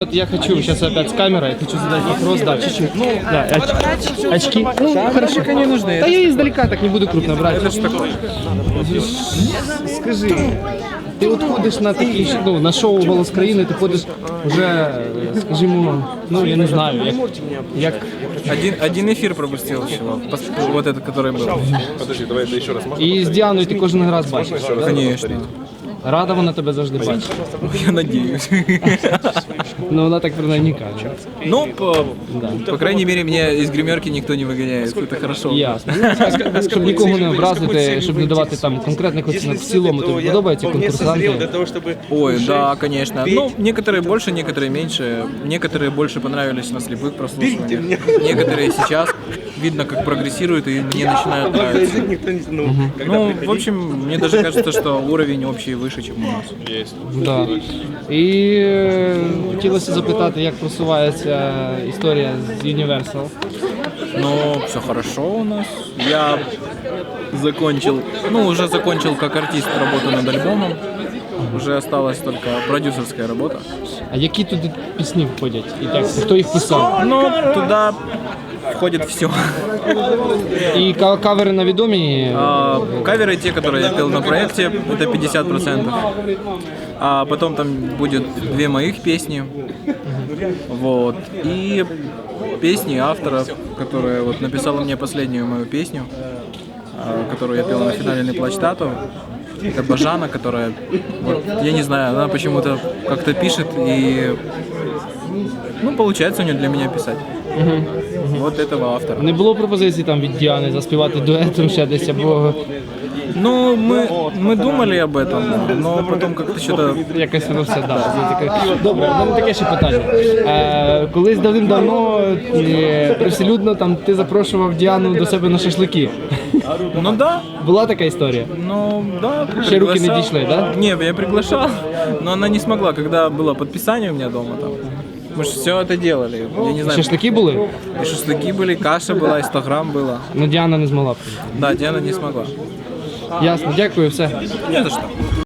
Вот я хочу сейчас опять с камерой, хочу задать вопрос, да, чуть-чуть. Да, оч- очки. Ну, хорошо. не нужны. Да я издалека так не буду крупно брать. Это что такое? Скажи, ти от ходиш на такі, ш- ну, на шоу «Голос країни», ти ходиш вже, е, скажімо, ну, я не знаю, як, як Один, один эфир пропустил всего. Пос- Вот этот, который был. Подожди, давай это еще раз. Можно? І з Діаною ти кожен раз бачиш. да? Конечно. Рада вона тебе завжди бачить. Я надеюсь. Ну, вона так принаймні каже. Ну, по, по крайней мере, меня из гримерки никто не выгоняет. Это хорошо. Ясно. Щоб нікого не образити, щоб не давати там конкретних оцінок в цілому, тобі подобаються конкурсанти. Ой, да, конечно. Ну, некоторые больше, некоторые меньше. Некоторые больше понравились на слепых прослушиваниях. Некоторые сейчас видно, как прогрессируют и мне начинают нравиться. Ну, в общем, мне даже кажется, что уровень общий выше, чем у нас. Да. І е, хотілося запитати, як просувається історія з Universal. Ну, все хорошо у нас. Я закончил, ну, уже закончил как артист работу над альбомом. Уже осталась только продюсерская работа. А які туди пісні входять? І тексти? Хто їх писав? Ну, туда входит все. І ка- кавери на відомі. А, каверы, те, которые я пел на проекте, это 50%. А потом там будет две моих песни. Вот. И песни автора, которая вот написала мне последнюю мою песню, а, которую я пел на финале «Не плачь тату». Это Бажана, которая, вот, я не знаю, она почему-то как-то пишет и, ну, получается у нее для меня писать. Вот этого автора. Не було пропозицій там від Діани заспівати дуетом ще десь або Ну, мы, мы думали об этом, но потом как-то что-то якось воно все да. це таке. Добре, в мене таке ще питання. Е, колись давним-давно е, привселюдно там ти запрошував Діану до себе на шашлики. Ну да, Була така історія? ну да. Ще руки не приглашал. дійшли, да? Не, я приглашал, но она не смогла, когда было подписание у меня дома там. Мы же все это делали. Я не знаю, Шашлики були? и шашлыки были, каша была, и 100 грамм было. Ну Діана не змогла. прийти. Да, Диана не смогла. Ясно, дякую, все. Не за что.